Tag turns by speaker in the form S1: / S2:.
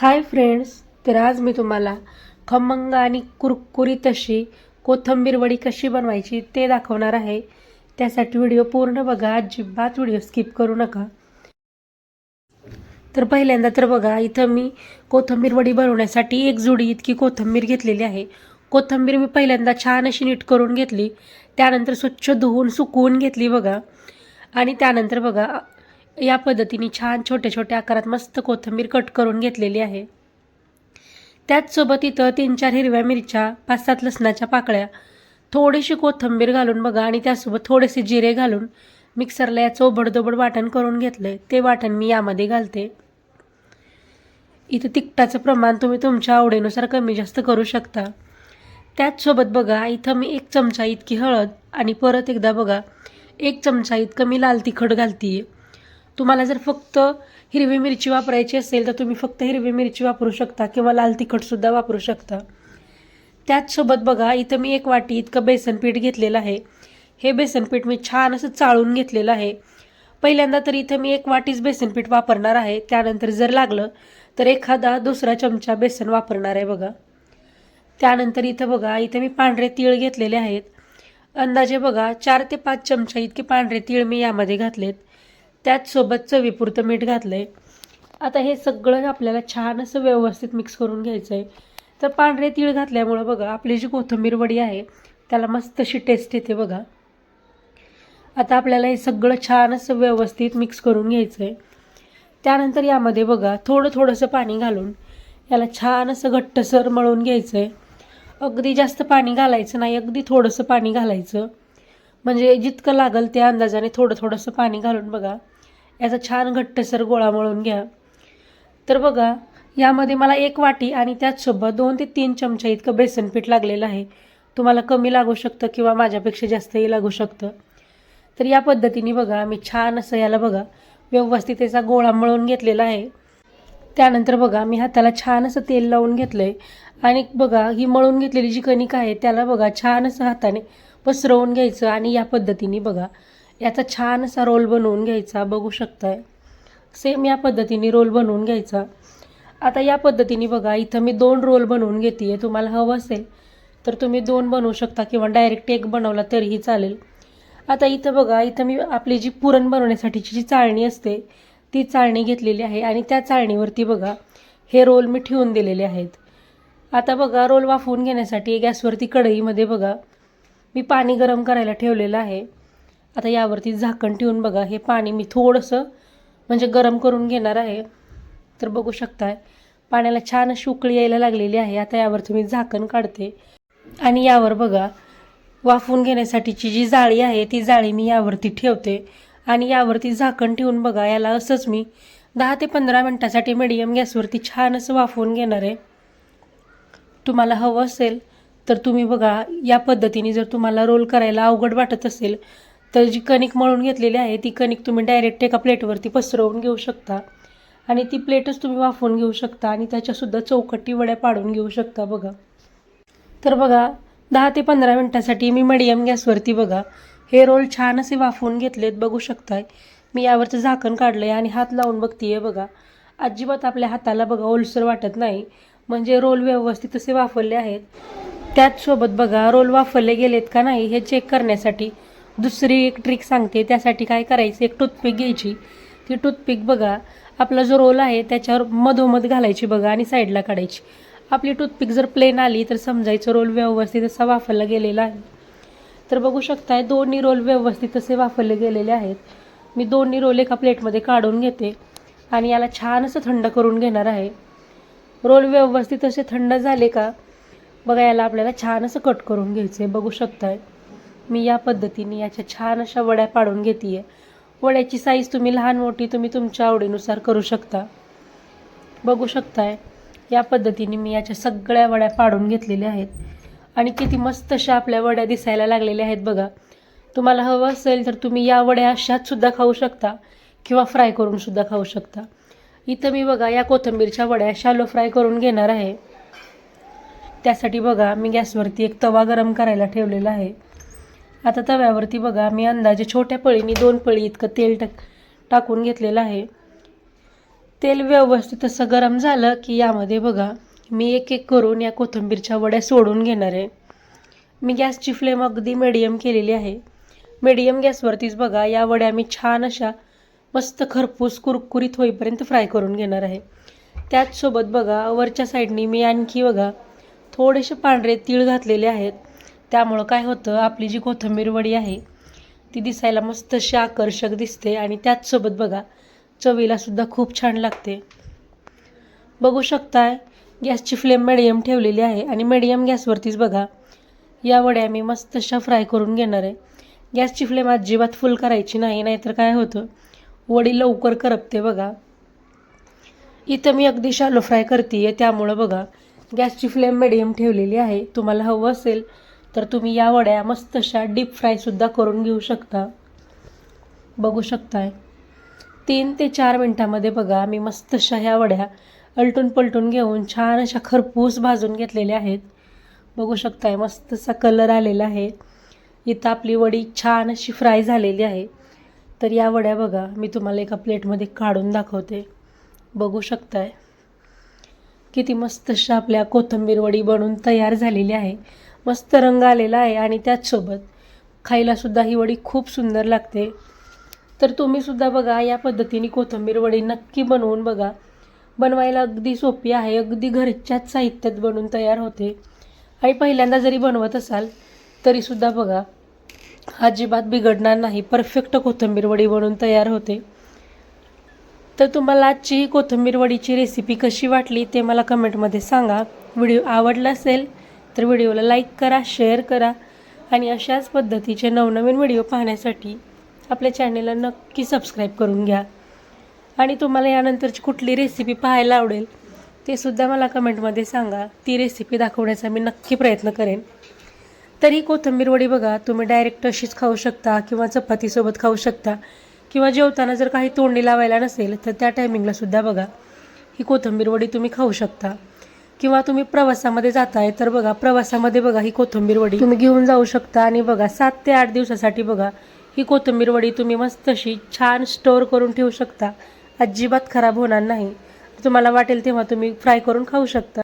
S1: Hi friends तर आज मी तुम्हाला खमंग आणि कुरकुरीत अशी कोथिंबीर वडी कशी बनवायची ते दाखवणार आहे. त्यासाठी व्हिडिओ पूर्ण बघा अजिबात व्हिडिओ स्किप करू नका. तर पहिल्यांदा तर बघा इथं मी कोथिंबीर वडी बनवण्यासाठी एक जुडी इतकी कोथिंबीर घेतलेली आहे. कोथिंबीर मी पहिल्यांदा छान अशी नीट करून घेतली त्यानंतर स्वच्छ धुवून सुकवून घेतली बघा. आणि त्यानंतर बघा या पद्धतीने छान छोट्या छोट्या आकारात मस्त कोथिंबीर कट करून घेतलेली आहे. त्याचसोबत इथं तीन चार हिरव्या मिरच्या पाच सात लसणाच्या पाकळ्या थोडीशी कोथिंबीर घालून बघा आणि त्यासोबत थोडेसे जिरे घालून मिक्सरला याचं ओबडदोबड वाटण करून घेतलं ते वाटण मी यामध्ये घालते. इथं तिखटाचं प्रमाण तुम्ही तुमच्या आवडीनुसार कमी जास्त करू शकता. त्याचसोबत बघा इथं मी एक चमचा इतकी हळद आणि परत एकदा बघा एक चमचा इतकं मी लाल तिखट घालते तुम्हाला जर फक्त हिरवी मिरची वापरायची असेल तर तुम्ही फक्त हिरवी मिरची वापरू शकता किंवा लाल तिखटसुद्धा वापरू शकता. त्याचसोबत बघा इथं मी एक वाटी इतकं बेसनपीठ घेतलेलं आहे. हे बेसनपीठ मी छान असं चाळून घेतलेलं आहे. पहिल्यांदा तर इथं मी एक वाटीच बेसनपीठ वापरणार आहे. त्यानंतर जर लागलं तर एखादा दुसरा चमचा बेसन वापरणार आहे बघा. त्यानंतर इथं बघा इथं मी पांढरे तीळ घेतलेले आहेत. अंदाजे बघा चार ते पाच चमचा इतके पांढरे तीळ मी यामध्ये घातलेत. त्याचसोबत चवीपुरतं मीठ घातलं आहे आता हे सगळं आपल्याला छान असं व्यवस्थित मिक्स करून घ्यायचं आहे तर पांढरे तीळ घातल्यामुळं बघा आपली जी कोथिंबीर वडी आहे त्याला मस्त अशी टेस्ट येते बघा. आता आपल्याला हे सगळं छान असं व्यवस्थित मिक्स करून घ्यायचं आहे त्यानंतर यामध्ये बघा थोडं थोडंसं पाणी घालून याला छान असं घट्टसर मळून घ्यायचं आहे अगदी जास्त पाणी घालायचं नाही अगदी थोडंसं पाणी घालायचं. म्हणजे जितकं लागेल त्या अंदाजाने थोडं थोडंसं पाणी घालून बघा. याचा छान घट्टसर गोळा मळून घ्या. तर बघा यामध्ये मला एक वाटी आणि त्याचसोबत दोन ते तीन चमचा इतकं बेसन पीठ लागलेलं आहे. तुम्हाला कमी लागू शकतं किंवा माझ्यापेक्षा जास्तही लागू शकतं. तर या पद्धतीने बघा मी छान असं याला बघा व्यवस्थित याचा गोळा मळून घेतलेला आहे. त्यानंतर बघा मी हाताला छान असं तेल लावून घेतलं आहे आणि बघा ही मळून घेतलेली जी कणिक आहे त्याला बघा छान असं हाताने पसरवून घ्यायचं आणि या पद्धतीने बघा याचा छान असा रोल बनवून घ्यायचा बघू शकताय. सेम या पद्धतीने रोल बनवून घ्यायचा. आता या पद्धतीने बघा इथं मी दोन रोल बनवून घेते आहे तुम्हाला हवं असेल तर तुम्ही दोन बनवू शकता किंवा डायरेक्ट एक बनवला तरीही चालेल. आता इथं बघा इथं मी आपली जी पुरण बनवण्यासाठीची जी चाळणी असते ती चाळणी घेतलेली आहे आणि त्या चाळणीवरती बघा हे रोल मी ठेवून दिलेले आहेत. आता बघा रोल वाफवून घेण्यासाठी गॅसवरती कढईमध्ये बघा मी पाणी गरम करायला ठेवलेलं आहे. आता यावरती झाकण ठेवून बघा हे पाणी मी थोडंसं म्हणजे गरम करून घेणार आहे. तर बघू शकताय पाण्याला छान अशी उकळी यायला लागलेली आहे. आता यावरती मी झाकण काढते. आणि यावर बघा वाफवून घेण्यासाठीची जी जाळी आहे ती जाळी मी यावरती ठेवते. आणि यावरती झाकण ठेवून बघा याला असंच मी दहा ते पंधरा मिनटासाठी मिडियम गॅसवरती छान असं वाफवून घेणार आहे. तुम्हाला हवं असेल तर तुम्ही बघा या पद्धतीने जर तुम्हाला रोल करायला अवघड वाटत असेल तर जी कणिक मळून घेतलेली आहे ती कणिक तुम्ही डायरेक्ट एका प्लेटवरती पसरवून घेऊ शकता. आणि ती प्लेटच तुम्ही वाफवून घेऊ शकता आणि त्याच्यासुद्धा चौकटी वड्या पाडून घेऊ शकता बघा. तर बघा दहा ते पंधरा मिनटासाठी मी मिडियम गॅसवरती बघा हे रोल छान असे वाफवून घेतलेत बघू शकताय. मी यावरचं झाकण काढलं आहे आणि हात लावून बघतीये बघा. अजिबात आपल्या हाताला बघा ओलसर वाटत नाही. म्हणजे रोल व्यवस्थित असे वाफरले आहेत. त्याचसोबत बघा रोल वाफरले गेलेत का नाही हे चेक करण्यासाठी. दुसरी एक ट्रिक सांगते त्यासाठी काय करायचं? एक टूथपिक घ्यायची. ती टूथपिक बघा आपला जो रोल आहे त्याच्यावर मधोमध घालायची बघा आणि साईडला काढायची. आपली टूथपिक जर प्लेन आली तर समजायचं रोल व्यवस्थित असा वाफरला गेलेला आहे. तर बघू शकताय दोन्ही रोल व्यवस्थित असे वापरले गेलेले आहेत. मी दोन्ही रोल एका प्लेटमध्ये काढून घेते आणि याला छान असं थंड करून घेणार आहे. रोल व्यवस्थित असे थंड झाले का बघा याला आपल्याला छान असं कट करून घ्यायचं आहे बघू शकताय मी या पद्धतीने याच्या छान अशा वड्या पाडून घेते आहे वड्याची साईज तुम्ही लहान मोठी तुम्ही तुमच्या आवडीनुसार करू शकता. बघू शकताय या पद्धतीने मी याच्या सगळ्या वड्या पाडून घेतलेल्या आहेत. आणि किती मस्त अशा आपल्या वड्या दिसायला लागलेल्या आहेत बघा. तुम्हाला हवं असेल तर तुम्ही या वड्या अशाच सुद्धा खाऊ शकता किंवा फ्राय करून सुद्धा खाऊ शकता. इथं मी बघा या कोथिंबीरच्या वड्या शालो फ्राय करून घेणार आहे. त्यासाठी बघा मी गॅसवरती एक तवा गरम करायला ठेवलेला आहे. आता तव्यावरती बघा मी अंदाजे छोट्या पळीनी दोन पळी इतकं तेल टाक टाकून घेतलेलं आहे. तेल व्यवस्थित असं गरम झालं की यामध्ये बघा मी एक एक करून या कोथिंबीरच्या वड्या सोडून घेणार आहे. मी गॅसची फ्लेम अगदी मिडियम केलेली आहे. मिडियम गॅसवरतीच बघा या वड्या मी छान अशा मस्त खरपूस कुरकुरीत होईपर्यंत फ्राय करून घेणार आहे. त्याचसोबत बघा वरच्या साईडनी मी आणखी बघा थोडेसे पांढरे तीळ घातलेले आहेत. त्यामुळं काय होतं आपली जी कोथिंबीर वडी आहे ती दिसायला मस्त अशी आकर्षक दिसते आणि त्याचसोबत बघा चवीलासुद्धा खूप छान लागते. बघू शकताय गॅसची फ्लेम मिडियम ठेवलेली आहे आणि मिडियम गॅसवरतीच बघा. या वड्या मी मस्त अशा फ्राय करून घेणार आहे. गॅसची फ्लेम अजिबात फुल करायची नाही नाहीतर काय होतं? वडी लवकर करपते बघा. इथं मी अगदी शालो फ्राय करते आहे त्यामुळं बघा. गॅसची फ्लेम मिडियम ठेवलेली आहे. तुम्हाला हवं असेल तर तुम्ही या वड्या मस्त अशा डीप फ्रायसुद्धा करून घेऊ शकता. बघू शकताय. तीन ते चार मिनटामध्ये बघा मी मस्त अशा ह्या वड्या अलटून पलटून घेऊन छान अशा खरपूस भाजून घेतलेल्या आहेत. बघू शकताय मस्त असा कलर आलेला आहे. इथं आपली वडी छान अशी फ्राय झालेली आहे. तर या वड्या बघा मी तुम्हाला एका प्लेटमध्ये काढून दाखवते. बघू शकताय. किती मस्त अशा आपल्या कोथिंबीर वडी बनून तयार झालेली आहे. मस्त रंग आलेला आहे आणि त्याचसोबत खायलासुद्धा ही वडी खूप सुंदर लागते. तर तुम्हीसुद्धा बघा या पद्धतीने कोथिंबीर वडी नक्की बनवून बघा. बनवायला अगदी सोपी आहे अगदी घरच्याच साहित्यात बनवून तयार होते. आणि पहिल्यांदा जरी बनवत असाल तरीसुद्धा बघा अजिबात बिघडणार नाही परफेक्ट कोथिंबीर वडी बनून तयार होते. तर तुम्हाला आजची ही कोथिंबीर वडीची रेसिपी कशी वाटली ते मला कमेंटमध्ये सांगा. व्हिडिओ आवडला असेल तर व्हिडिओला लाईक करा शेअर करा. आणि अशाच पद्धतीचे नवनवीन व्हिडिओ पाहण्यासाठी आपल्या चॅनेलला नक्की सबस्क्राईब करून घ्या. आणि तुम्हाला यानंतरची कुठली रेसिपी पाहायला आवडेल ते सुद्धा मला कमेंटमध्ये सांगा. ती रेसिपी दाखवण्याचा मी नक्की प्रयत्न करेन. तरी कोथिंबीर वडी बघा तुम्ही डायरेक्ट अशीच खाऊ शकता किंवा चपातीसोबत खाऊ शकता किंवा जेवताना जर काही तोंडी लावायला नसेल तर त्या टायमिंगला सुद्धा बघा. ही कोथिंबीर वडी तुम्ही खाऊ शकता. किंवा तुम्ही प्रवासामध्ये जाताय तर बघा प्रवासामध्ये बघा ही कोथिंबीर वडी. तुम्ही घेऊन जाऊ शकता आणि बघा सात ते आठ दिवसासाठी बघा ही कोथिंबीर वडी तुम्ही मस्त अशी छान स्टोअर करून ठेवू शकता. अजिबात खराब होणार नाही. तुम्हाला वाटेल तेव्हा तुम्ही फ्राय करून खाऊ शकता.